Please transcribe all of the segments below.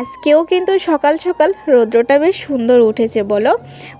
আজকেও কিন্তু সকাল সকাল রৌদ্রটা বেশ সুন্দর উঠেছে বলো।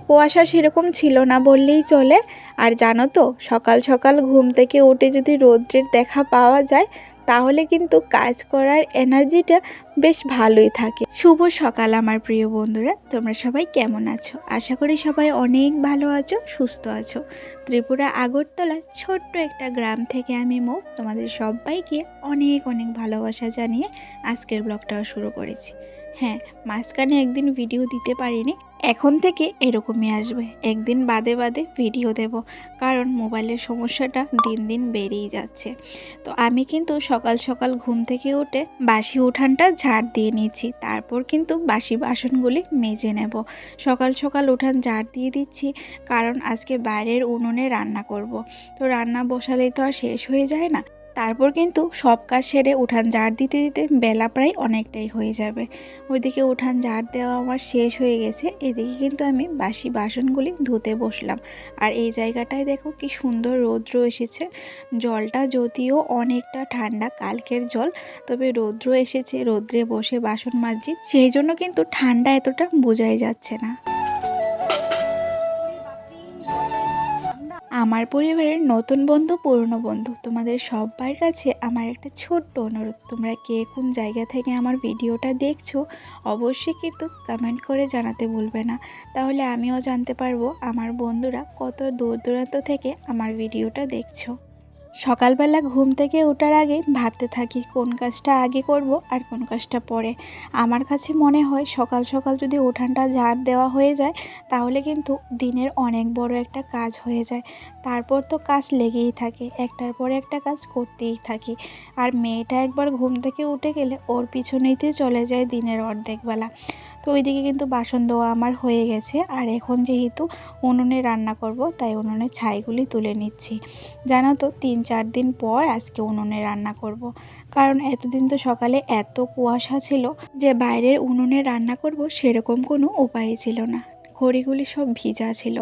কুয়াশা সেরকম ছিল না বললেই চলে। আর জানো তো, সকাল সকাল ঘুম থেকে উঠে যদি রৌদ্রের দেখা পাওয়া যায়, তাহলে কিন্তু কাজ করার এনার্জিটা বেশ ভালোই থাকে। শুভ সকাল আমার প্রিয় বন্ধুরা, তোমরা সবাই কেমন আছো? আশা করি সবাই অনেক ভালো আছো, সুস্থ আছো। ত্রিপুরা আগরতলা ছোট্ট একটা গ্রাম থেকে আমি মৌ, তোমাদের সবাইকে অনেক অনেক ভালোবাসা জানিয়ে আজকের ব্লগটাও শুরু করেছি। হ্যাঁ মাঝখানে একদিন ভিডিও দিতে পারিনি, এখন থেকে এরকমই আসবে। একদিন বাদে বাদে ভিডিও দেব, কারণ মোবাইলের সমস্যাটা দিন দিন বেড়েই যাচ্ছে। তো আমি কিন্তু সকাল সকাল ঘুম থেকে উঠে বাসি উঠানটা ঝাড় দিয়ে নিচ্ছি, তারপর কিন্তু বাসি বাসনগুলি মেজে নেব। সকাল সকাল উঠান ঝাড় দিয়ে দিচ্ছি, কারণ আজকে বাইরের উনুনে রান্না করব। তো রান্না বসালেই তো আর শেষ হয়ে যায় না তারপর কিন্তু সব কাজ সেরে উঠান ঝাড় দিতে দিতে বেলা প্রায় অনেকটাই হয়ে যাবে। ওইদিকে উঠান ঝাড় দেওয়া আমার শেষ হয়ে গেছে। এদিকে কিন্তু আমি বাসি বাসনগুলি ধুতে বসলাম। আর এই জায়গাটায় দেখো কি সুন্দর রৌদ্র এসেছে। জলটা যদিও অনেকটা ঠান্ডা, কালকের জল, তবে রৌদ্র এসেছে। রৌদ্রে বসে বাসন মাজছি। সেই জন্য কিন্তু ঠান্ডা এতটা বোঝাই যাচ্ছে না। আমার পরিবারের নতুন বন্ধু, পুরনো বন্ধু, তোমাদের সবার কাছে আমার একটা ছোট্ট অনুরোধ। তোমরা কে কোন জায়গা থেকে আমার ভিডিওটা দেখছ, অবশ্যই কিন্তু কমেন্ট করে জানাতে ভুলবে না। তাহলে আমিও জানতে পারব আমার বন্ধুরা কত দূর দূরান্ত থেকে আমার ভিডিওটা দেখছ। সকালবেলা ঘুম থেকে ওঠার আগে ভাবতে থাকি কোন কাজটা আগে করব আর কোন কাজটা পরে। আমার কাছে মনে হয় সকাল সকাল যদি উঠানটা ঝাড় দেওয়া হয়ে যায়, তাহলে কিন্তু দিনের অনেক বড় একটা কাজ হয়ে যায়। তারপর তো কাজ লেগেই থাকে, একটার পর একটা কাজ করতেই থাকি। আর মেয়েটা একবার ঘুম থেকে উঠে গেলে ওর পিছনেইতে চলে যায় দিনের অর্ধেকবেলা। তো ওইদিকে কিন্তু বাসন ধোয়া আমার হয়ে গেছে। আর এখন যেহেতু উনুনে রান্না করব, তাই উনুনে ছাইগুলি তুলে নিচ্ছি। জানো তো, তিন চার দিন পর আজকে উনুনে রান্না করব। কারণ এতদিন তো সকালে এত কুয়াশা ছিল যে বাইরের উনুনে রান্না করব সেরকম কোনো উপায় ছিল না। খড়িগুলি সব ভিজা ছিল।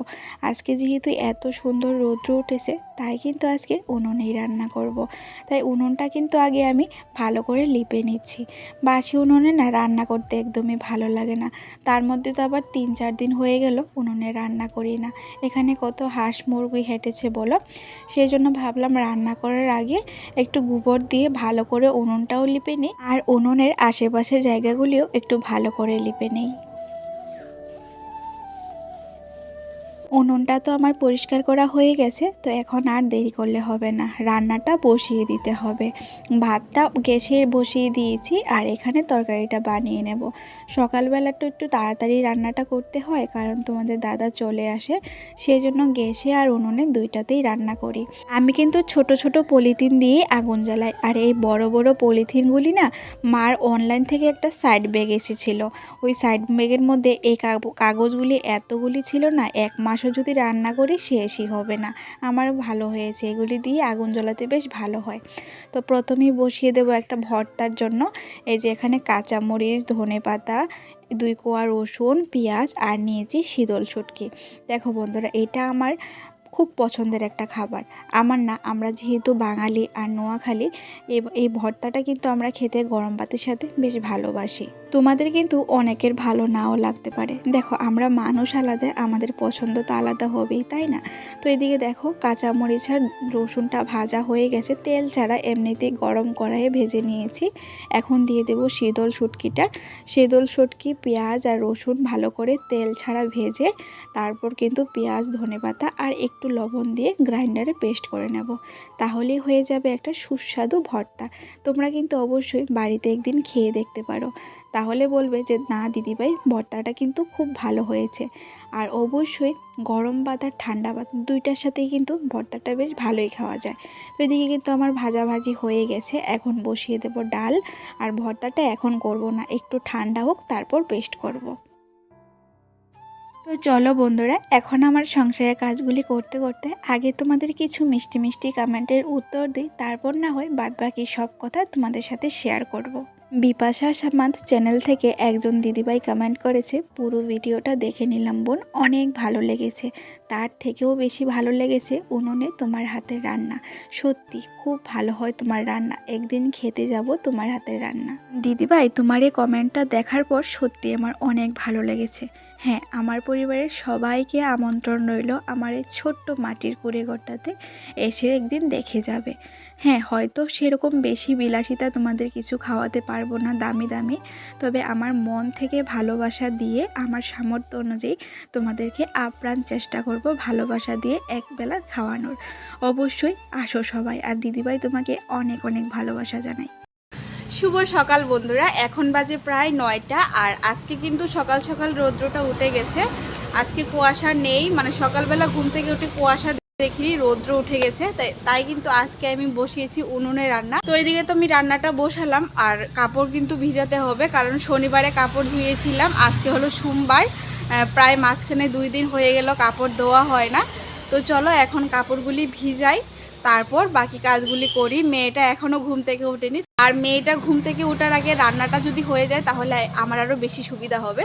আজকে যেহেতু এত সুন্দর রৌদ্র উঠেছে, তাই কিন্তু আজকে উনুনেই রান্না করব। তাই উনুনটা কিন্তু আগে আমি ভালো করে লিপে নিচ্ছি। বাসি উনুনে না রান্না করতে একদমই ভালো লাগে না। তার মধ্যে তো আবার তিন চার দিন হয়ে গেল উনুনে রান্না করি না। এখানে কত হাঁস মুরগি হেঁটেছে বলো? সেই জন্য ভাবলাম রান্না করার আগে একটু গোবর দিয়ে ভালো করে উনুনটাও লিপে নিই, আর উনুনের আশেপাশে জায়গাগুলিও একটু ভালো করে লিপে নিই। উনুনটা তো আমার পরিষ্কার করা হয়ে গেছে, তো এখন আর দেরি করলে হবে না। রান্নাটা বসিয়ে দিতে হবে। ভাতটা গ্যাসে বসিয়ে দিয়েছি আর এখানে তরকারিটা বানিয়ে নেব। সকালবেলা তো একটু তাড়াতাড়ি রান্নাটা করতে হয়, কারণ তোমাদের দাদা চলে আসে সেই জন্য গ্যাসে আর উনুনে দুইটাতেই রান্না করি। আমি কিন্তু ছোট ছোট পলিথিন দিয়ে আগুন জ্বালাই, আর এই বড় বড় পলিথিনগুলি না মার অনলাইন থেকে একটা সাইড ব্যাগ এসেছিল। ওই সাইড ব্যাগের মধ্যে এই কাগজগুলি এতগুলি ছিল না, এক মাস মাংস যদি রান্না করি শেষই হবে না। আমার ভালো হয়েছে। এগুলি দিয়ে আগুন জ্বলাতে বেশ ভালো হয়। তো প্রথমেই বসিয়ে দেবো একটা ভর্তার জন্য। এই যে এখানে কাঁচামরিচ, ধনে পাতা, দুই কোয়া রসুন, পেঁয়াজ আর নিয়েছি শীতল ছুটকি দেখো বন্ধুরা, এটা আমার খুব পছন্দের একটা খাবার। আমার না, আমরা যেহেতু বাঙালি আর নোয়াখালী এই ভর্তাটা কিন্তু আমরা খেতে গরম ভাতের সাথে বেশ ভালোবাসি। তোমাদের কিন্তু অনেকের ভালো নাও লাগতে পারে। দেখো, আমরা মানুষ আলাদা, আমাদের পছন্দ তো আলাদা হবেই, তাই না? তো এদিকে দেখো, কাঁচামরিচ আর রসুনটা ভাজা হয়ে গেছে। তেল ছাড়া এমনিতেই গরম কড়াইয়ে ভেজে নিয়েছি। এখন দিয়ে দেবো শীতল শুটকিটা। শীতল শুটকি, পেঁয়াজ আর রসুন ভালো করে তেল ছাড়া ভেজে, তারপর কিন্তু পেঁয়াজ ধনে পাতা আর একটু লবণ দিয়ে গ্রাইন্ডারে পেস্ট করে নেব। তাহলেই হয়ে যাবে একটা সুস্বাদু ভর্তা। তোমরা কিন্তু অবশ্যই বাড়িতে একদিন খেয়ে দেখতে পারো। তাহলে বলবে যে, না, দিদিভাই, ভর্তাটা কিন্তু খুব ভালো হয়েছে। আর অবশ্যই গরম ভাত আর ঠান্ডা ভাত দুইটার সাথেই কিন্তু ভর্তাটা বেশ ভালোই খাওয়া যায়। তো এদিকে কিন্তু আমার ভাজাভাজি হয়ে গেছে। এখন বসিয়ে দেব ডাল। আর ভর্তাটা এখন করব না। একটু ঠান্ডা হোক, তারপর পেস্ট করব। তো চলো বন্ধুরা, এখন আমার সংসারের কাজগুলি করতে করতে আগে তোমাদের কিছু মিষ্টি মিষ্টি কমেন্টের উত্তর দিই, তারপর না হয় বাদবাকি সব কথা তোমাদের সাথে শেয়ার করব। বিপাশা সামান্ত চ্যানেল থেকে একজন দিদিভাই কমেন্ট করেছে, পুরো ভিডিওটা দেখে নিলাম বোন, অনেক ভালো লেগেছে। তার থেকেও বেশি ভালো লেগেছে উনুনে তোমার হাতের রান্না। সত্যি, খুব ভালো হয় তোমার রান্না। একদিন খেতে যাব তোমার হাতের রান্না। দিদিভাই, তোমার এই কমেন্টটা দেখার পর সত্যি আমার অনেক ভালো লেগেছে। হ্যাঁ আমার পরিবারের সবাইকে আমন্ত্রণ রইল আমার এই ছোট্ট মাটির কুড়েঘরটাতে। এসে একদিন দেখে যাবে। হ্যাঁ হয়তো সেরকম বেশি বিলাসিতা তোমাদের কিছু খাওয়াতে পারব না দামি দামি। তবে আমার মন থেকে ভালোবাসা দিয়ে, আমার সামর্থ্য অনুযায়ী তোমাদেরকে আপ্রাণ চেষ্টা করব ভালোবাসা দিয়ে একবেলা খাওয়ানোর। অবশ্যই আসো সবাই। আর দিদিভাই তোমাকে অনেক অনেক ভালোবাসা জানাই। শুভ সকাল বন্ধুরা, এখন বাজে প্রায় নয়টা আর আজকে কিন্তু সকাল সকাল রৌদ্রটা উঠে গেছে। আজকে কুয়াশা নেই মানে সকালবেলা ঘুম থেকে উঠে কুয়াশা দেখিনি, রৌদ্র উঠে গেছে, তাই তাই কিন্তু আজকে আমি বসিয়েছি উনুনে রান্না। তো এদিকে তো আমি রান্নাটা বসালাম আর কাপড় কিন্তু ভিজাতে হবে, কারণ শনিবারে কাপড় ধুয়েছিলাম, আজকে হলো সোমবার প্রায় মাঝখানে দুই দিন হয়ে গেল কাপড় ধোয়া হয় না। তো চলো এখন কাপড়গুলি ভিজাই, তারপর বাকি কাজগুলি করি। মেয়েটা এখনও ঘুম থেকে ওঠেনি। আর মেয়েটা ঘুম থেকে ওঠার আগে রান্নাটা যদি হয়ে যায় তাহলে আমার আরও বেশি সুবিধা হবে।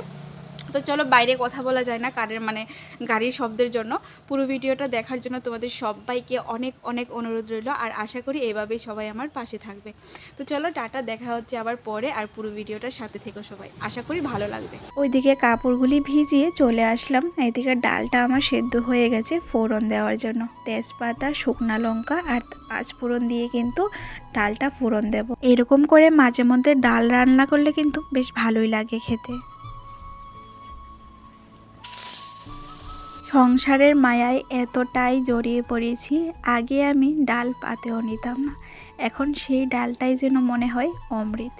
তো চলো বাইরে কথা বলা যায় না কারের মানে গাড়ির শব্দের জন্য। পুরো ভিডিওটা দেখার জন্য তোমাদের সবাইকে অনেক অনেক অনুরোধ রইল আর আশা করি এভাবেই সবাই আমার পাশে থাকবে। তো চলো টাটা, দেখা হচ্ছে আবার পরে আর পুরো ভিডিওটার সাথে থেকো সবাই। আশা করি ভালো লাগবে। ওইদিকে কাপড়গুলি ভিজিয়ে চলে আসলাম। এদিকে ডালটা আমার সেদ্ধ হয়ে গেছে ফোড়ন দেওয়ার জন্য। তেজপাতা, শুকনা লঙ্কা আর পাঁচ ফোড়ন দিয়ে কিন্তু ডালটা ফোড়ন দেব। এরকম করে মাঝে মধ্যে ডাল রান্না করলে কিন্তু বেশ ভালোই লাগে খেতে। সংসারের মায়ায় এতটাই জড়িয়ে পড়েছি, আগে আমি ডাল পাতেও নিতাম না। এখন সেই ডালটাই যেন মনে হয় অমৃত।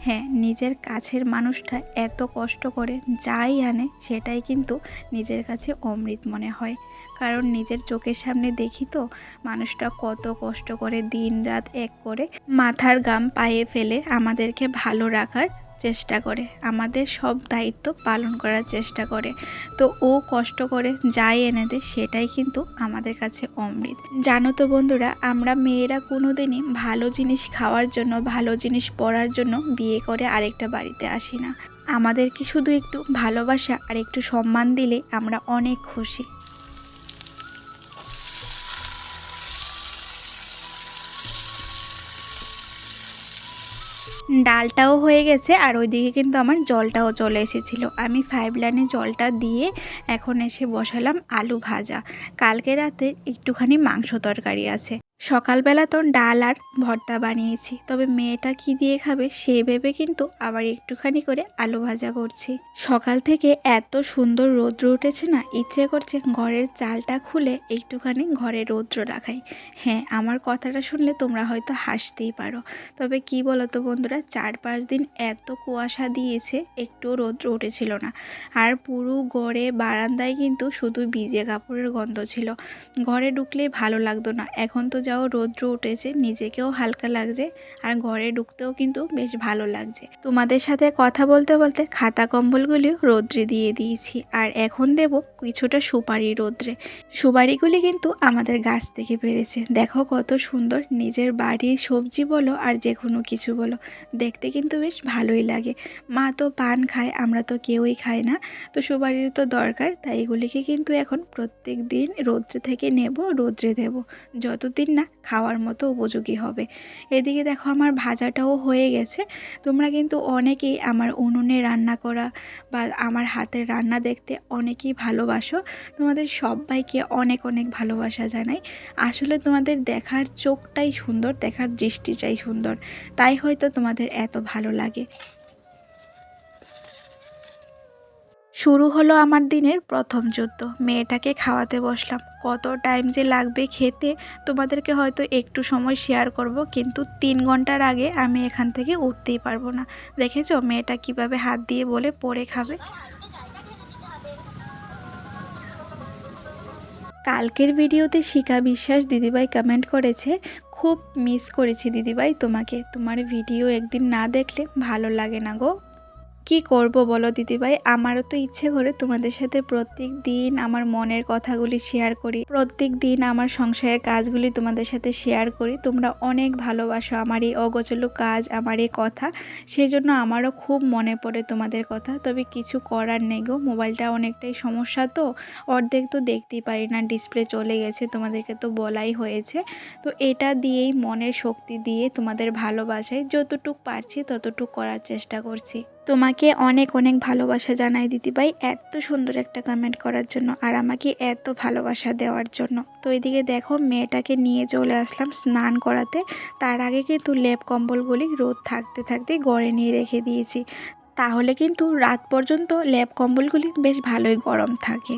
হ্যাঁ নিজের কাছের মানুষটা এত কষ্ট করে যাই আনে, সেটাই কিন্তু নিজের কাছে অমৃত মনে হয়। কারণ নিজের চোখের সামনে দেখি তো, মানুষটা কত কষ্ট করে দিন রাত এক করে মাথার গাম পায়ে ফেলে আমাদেরকে ভালো রাখার চেষ্টা করে। আমাদের সব দায়িত্ব পালন করার চেষ্টা করে। তো ও কষ্ট করে যাই এনে দেয় সেটাই কিন্তু আমাদের কাছে অমৃত। জানো তো বন্ধুরা, আমরা মেয়েরা কোনো দিনই ভালো জিনিস খাওয়ার জন্য, ভালো জিনিস পড়ার জন্য বিয়ে করে আরেকটা বাড়িতে আসি না। আমাদেরকে শুধু একটু ভালোবাসা আর একটু সম্মান দিলে আমরা অনেক খুশি। ডালটাও হয়ে গেছে আর ওইদিকে কিন্তু আমার জলটাও চলে এসেছিল। আমি ফাইভ লাইনে জলটা দিয়ে এখন এসে বসালাম আলু ভাজা। কালকে রাতে একটুখানি মাংস তরকারি আছে। সকালবেলা তো ডাল আর ভর্তা বানিয়েছি, তবে মেয়েটা কি দিয়ে খাবে সে ভেবে কিন্তু আবার একটুখানি করে আলু ভাজা করছি। সকাল থেকে এত সুন্দর রৌদ্র উঠেছে না, ইচ্ছে করছে ঘরের চালটা খুলে একটুখানি ঘরে রৌদ্র রাখাই। হ্যাঁ আমার কথাটা শুনলে তোমরা হয়তো হাসতেই পারো, তবে কি বলো তো বন্ধুরা, চার পাঁচ দিন এত কুয়াশা দিয়েছে একটু রৌদ্র উঠেছিল না। আর পুরো গড়ে বারান্দায় কিন্তু শুধু ভিজে কাপড়ের গন্ধ ছিল। ঘরে ঢুকলেই ভালো লাগতো না, এখন তো যাও রৌদ্র উঠেছে, নিজেকেও হালকা লাগছে আর ঘরে ঢুকতেও কিন্তু বেশ ভালো লাগছে। তোমাদের সাথে কথা বলতে বলতে খাতা কম্বলগুলিও রৌদ্রে দিয়ে দিয়েছি আর এখন দেব কিছুটা সুপারি রৌদ্রে। সুপারিগুলি কিন্তু আমাদের গাছ থেকে পেরেছে দেখো কত সুন্দর নিজের বাড়ির সবজি বলো আর যে কোনো কিছু বলো। দেখতে কিন্তু বেশ ভালোই লাগে। মা তো পান খায়, আমরা তো কেউই খাই না। তো সুপারির তো দরকার, তাই এগুলিকে কিন্তু এখন প্রত্যেক দিন রৌদ্রে থেকে নেব, রৌদ্রে দেব। যতদিন না, খাওয়ার মতো উপযোগী হবে। এদিকে দেখো আমার ভাজাটাও হয়ে গেছে। তোমরা কিন্তু অনেকেই আমার উনুনে রান্না করা বা আমার হাতের রান্না দেখতে অনেকেই ভালোবাসো। তোমাদের সবাইকে অনেক অনেক ভালোবাসা জানাই। আসলে তোমাদের দেখার চোখটাই সুন্দর, দেখার দৃষ্টিটাই সুন্দর। তাই হয়তো তোমাদের এত ভালো লাগে। শুরু হলো আমার দিনের প্রথম যুদ্ধ। মেয়েটাকে খাওয়াতে বসলাম। কত টাইম যে লাগবে খেতে, তোমাদেরকে হয়তো একটু সময় শেয়ার করব, কিন্তু তিন ঘণ্টার আগে আমি এখান থেকে উঠতেই পারব না। দেখেছ মেয়েটা কীভাবে হাত দিয়ে বলে পরে খাবে? কালকের ভিডিওতে শিখা বিশ্বাস দিদিভাই কমেন্ট করেছে, খুব মিস করেছি দিদিভাই তোমাকে। তোমার ভিডিও একদিন না দেখলে ভালো লাগে না গো। কি করব বলো, দিদিভাই? আমারও তো ইচ্ছে করে তোমাদের সাথে প্রত্যেক দিন আমার মনের কথাগুলি শেয়ার করি। প্রত্যেক দিন আমার সংসারের কাজগুলি তোমাদের সাথে শেয়ার করি। তোমরা অনেক ভালোবাসো আমার এই অগোচলো কাজ, আমার এই কথা। সেই জন্য আমারও খুব মনে পড়ে তোমাদের কথা। তবে কিছু করার নেই গো, মোবাইলটা অনেকটাই সমস্যা তো। অর্ধেক তো দেখতেই পারি না ডিসপ্লে চলে গেছে, তোমাদেরকে তো বলাই হয়েছে। তো এটা দিয়েই মনের শক্তি দিয়ে তোমাদের ভালোবাসায় যতটুক পারছি ততটুক করার চেষ্টা করছি। তোমাকে অনেক অনেক ভালোবাসা জানাই দিদিভাই এত সুন্দর একটা কমেন্ট করার জন্য আর আমাকে এত ভালোবাসা দেওয়ার জন্য। তো এদিকে দেখো মেয়েটাকে নিয়ে চলে আসলাম স্নান করাতে। তার আগে কিন্তু লেপ কম্বলগুলি রোদ থাকতে থাকতে গড়ে নিয়ে রেখে দিয়েছি। তাহলে কিন্তু রাত পর্যন্ত লেপ কম্বলগুলি বেশ ভালোই গরম থাকে।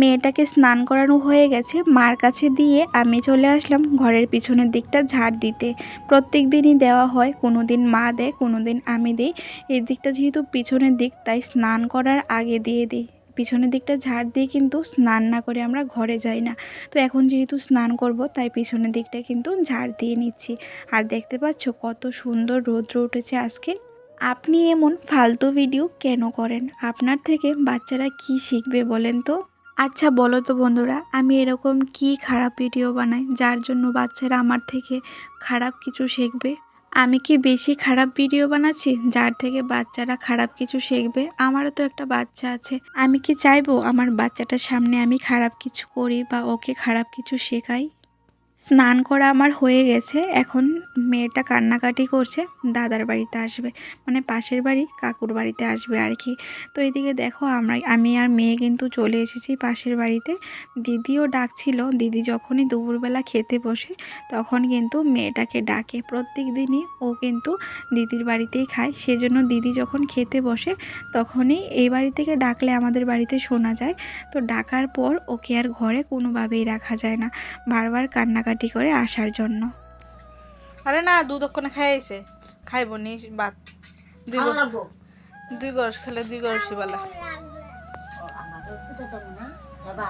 মেয়েটাকে স্নান করানো হয়ে গেছে। মার কাছে দিয়ে আমি চলে আসলাম ঘরের পিছনের দিকটা ঝাড় দিতে। প্রত্যেক দিনই দেওয়া হয় কোনো দিন মা দেয় কোনো দিন আমি দিই। এই দিকটা যেহেতু পিছনের দিক, তাই স্নান করার আগে দিয়ে দিই। পিছনের দিকটা ঝাড় দিয়ে কিন্তু স্নান না করে আমরা ঘরে যাই না। তো এখন যেহেতু স্নান করব, তাই পিছনের দিকটা কিন্তু ঝাড় দিয়ে নিচ্ছি। আর দেখতে পাচ্ছ কত সুন্দর রৌদ্র উঠেছে আজকে। আপনি এমন ফালতু ভিডিও কেন করেন? আপনার থেকে বাচ্চারা কি শিখবে বলেন তো? আচ্ছা বলো তো বন্ধুরা, আমি এরকম কি খারাপ ভিডিও বানাই যার জন্য বাচ্চারা আমার থেকে খারাপ কিছু শিখবে? আমি কি বেশি খারাপ ভিডিও বানাচ্ছি যার থেকে বাচ্চারা খারাপ কিছু শিখবে? আমারও তো একটা বাচ্চা আছে। আমি কি চাইব আমার বাচ্চাটার সামনে আমি খারাপ কিছু করি বা ওকে খারাপ কিছু শেখাই? স্নান করা আমার হয়ে গেছে। এখন মেয়েটা কান্নাকাটি করছে, দাদার বাড়িতে আসবে। মানে পাশের বাড়ি, কাকুর বাড়িতে আসবে আর কি তো এদিকে দেখো আমরা আমি আর মেয়ে কিন্তু চলে এসেছি পাশের বাড়িতে। দিদিও ডাকছিল, দিদি যখনই দুপুরবেলা খেতে বসে, তখন কিন্তু মেয়েটাকে ডাকে। প্রত্যেক দিনই ও কিন্তু দিদির বাড়িতেই খায়। সেজন্য দিদি যখন খেতে বসে, তখনই এই বাড়ি থেকে ডাকলে আমাদের বাড়িতে শোনা যায়। তো ডাকার পর ওকে আর ঘরে কোনোভাবেই রাখা যায় না। বারবার কান্নাকাটি করে আসার জন্য। আরে না দুধক্ষণে খাইছে। খাইব নি ভাত। দুই ভালো দুই গরস খেলে দুই গরসই বেলা। আমাদের পূজা যাব না? যাবা?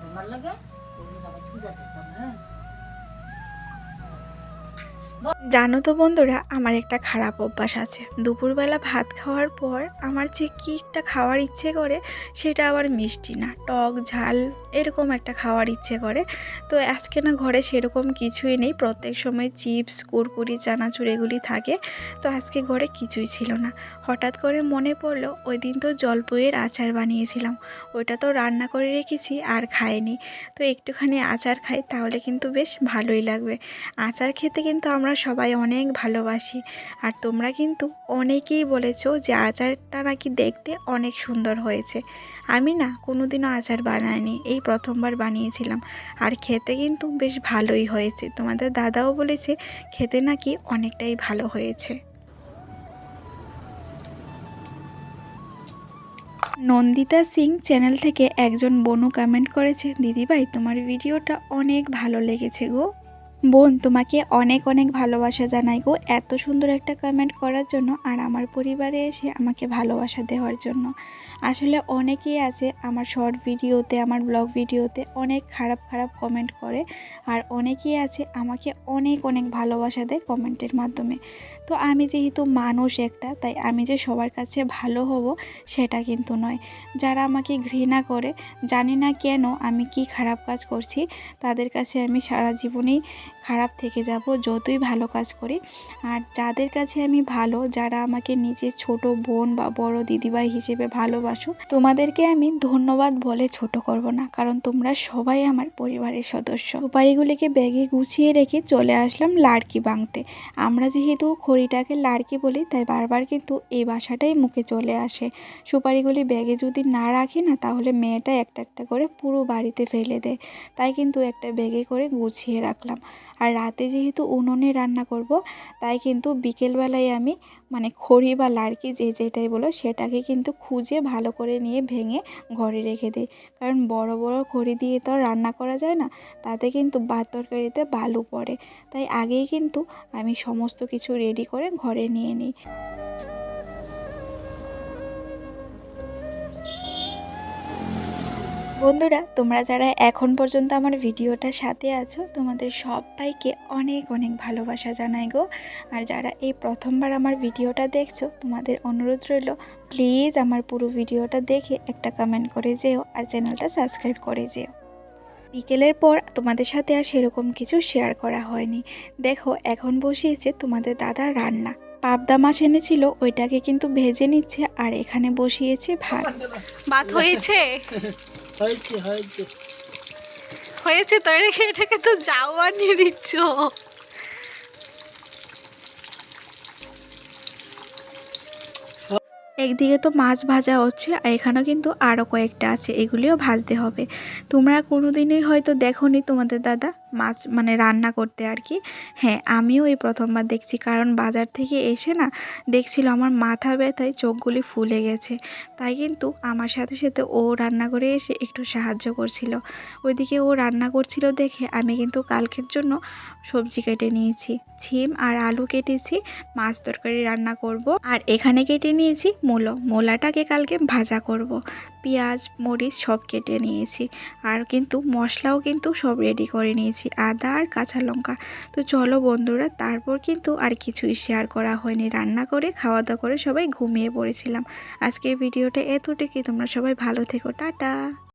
তোমার লাগে? তুমি বাবা পূজা দিতাম হ্যাঁ জানো তো বন্ধুরা, আমার একটা খারাপ অভ্যাস আছে। দুপুরবেলা ভাত খাওয়ার পর আমার যে কী একটা খাওয়ার ইচ্ছে করে, সেটা আবার মিষ্টি না। টক, ঝাল, এরকম একটা খাওয়ার ইচ্ছে করে। তো আজকে না ঘরে সেরকম কিছুই নেই। প্রত্যেক সময় চিপস, কুরকুরি, চানাচুর এগুলি থাকে। তো আজকে ঘরে কিছুই ছিল না। হঠাৎ করে মনে পড়ল, ওই দিন তো জলপইয়ের আচার বানিয়েছিলাম। ওইটা তো রান্না করে রেখেছি, আর খাইনি। তো একটুখানি আচার খাই, তাহলে কিন্তু বেশ ভালোই লাগবে। আচার খেতে কিন্তু আমরা সবাই অনেক ভালোবাসি। আর তোমরা কিন্তু অনেকেই বলেছ যে আচারটা নাকি দেখতে অনেক সুন্দর হয়েছে। আমি না কোনোদিনও আচার বানাইনি, এই প্রথমবার বানিয়েছিলাম। আর খেতে কিন্তু বেশ ভালোই হয়েছে। তোমাদের দাদাও বলেছে খেতে নাকি অনেকটাই ভালো হয়েছে। নন্দিতা সিং চ্যানেল থেকে একজন বনু কমেন্ট করেছে, দিদিভাই, তোমার ভিডিওটা অনেক ভালো লেগেছে গো। বোন, তোমাকে অনেক অনেক ভালোবাসা জানাই গো। এত সুন্দর একটা কমেন্ট করার জন্য আর আমার পরিবারে এসে আমাকে ভালোবাসা দেওয়ার জন্য। আসলে অনেকেই আছে আমার শর্ট ভিডিওতে আমার ব্লগ ভিডিওতে অনেক খারাপ খারাপ কমেন্ট করে আর অনেকেই আছে আমাকে অনেক অনেক ভালোবাসা দেয় কমেন্টের মাধ্যমে। তো আমি যেহেতু মানুষ একটা, তাই আমি যে সবার কাছে ভালো হব সেটা কিন্তু নয়। যারা আমাকে ঘৃণা করে, জানি না কেন আমি কি খারাপ কাজ করছি, তাদের কাছে আমি সারা জীবনেই খারাপ থেকে যাব, যতই ভালো কাজ করি। আর যাদের কাছে আমি ভালো, যারা আমাকে নিজের ছোট বোন বা বড় দিদিভাই হিসেবে ভালোবাসো, তোমাদেরকে আমি ধন্যবাদ বলে ছোট করব না, কারণ তোমরা সবাই আমার পরিবারের সদস্য। সুপারিগুলিকে ব্যাগে গুছিয়ে রেখে চলে আসলাম লাড়কি বাংতে আমরা যেহেতু খড়িটাকে লাড়কি বলি, তাই বারবার কিন্তু এই বাসাটাই মুখে চলে আসে। সুপারিগুলি ব্যাগে যদি না রাখি না, তাহলে মেয়েটা একটা একটা করে পুরো বাড়িতে ফেলে দেয়। তাই কিন্তু একটা ব্যাগে করে গুছিয়ে রাখলাম। আর রাতে যেহেতু উনুনে রান্না করব, তাই কিন্তু বিকেলবেলায় আমি মানে খড়ি বা লাড়কি যে যেটাই বলো সেটাকে কিন্তু খুঁজে ভালো করে নিয়ে ভেঙে ঘরে রেখে দিই। কারণ বড় বড় খড়ি দিয়ে তো রান্না করা যায় না, তাতে কিন্তু ভাত তরকারিতে বালু পড়ে। তাই আগেই কিন্তু আমি সমস্ত কিছু রেডি করে ঘরে নিয়ে নিই। বন্ধুরা, তোমরা যারা এখন পর্যন্ত আমার ভিডিওটা সাথে আছো, তোমাদের সবাইকে অনেক অনেক ভালোবাসা জানাই গো। আর যারা এই প্রথমবার আমার ভিডিওটা দেখছ, তোমাদের অনুরোধ রইল, প্লিজ আমার পুরো ভিডিওটা দেখে একটা কমেন্ট করে যেও আর চ্যানেলটা সাবস্ক্রাইব করে যেও। বিকেলের পর তোমাদের সাথে আর সেরকম কিছু শেয়ার করা হয়নি। দেখো, এখন বসিয়েছে তোমাদের দাদা রান্না। পাবদা মাছ এনেছিল, ওইটাকে কিন্তু ভেজে নিচ্ছে, আর এখানে বসিয়েছে ভাত। ভাত হয়েছে? হয়েছে হয়েছে। হয়েছে তো রেখে এটাকে তো যাও বানিয়ে দিচ্ছ। একদিকে তো মাছ ভাজা হচ্ছে আর এখানেও কিন্তু আরও কয়েকটা আছে এগুলিও ভাজতে হবে। তোমরা কোনোদিনই হয়তো দেখোনি তোমাদের দাদা মাছ মানে রান্না করতে আর কি। হ্যাঁ আমিও এই প্রথমবার দেখছি। কারণ বাজার থেকে এসে না দেখছিল আমার মাথা ব্যথায় চোখগুলি ফুলে গেছে। তাই কিন্তু আমার সাথে সাথে ও রান্না করে এসে একটু সাহায্য করছিল। ওইদিকে ও রান্না করছিল দেখে আমি কিন্তু কালকের জন্য সবজি কেটে নিয়েছি। ছিম আর আলু কেটেছি, মাছ তরকারি রান্না করব। আর এখানে কেটে নিয়েছি মূলো। মূলাটাকে কালকে ভাজা করব। পেঁয়াজ, মরিচ সব কেটে নিয়েছি। আর কিন্তু মশলাও কিন্তু সব রেডি করে নিয়েছি, আদা আর কাঁচা লঙ্কা। তো চলো বন্ধুরা, তারপর কিন্তু আর কিছুই শেয়ার করা হয়নি। রান্না করে খাওয়া দাওয়া করে সবাই ঘুমিয়ে পড়েছিলাম। আজকের ভিডিওটা এতটুকুই। তোমরা সবাই ভালো থেকো। টাটা!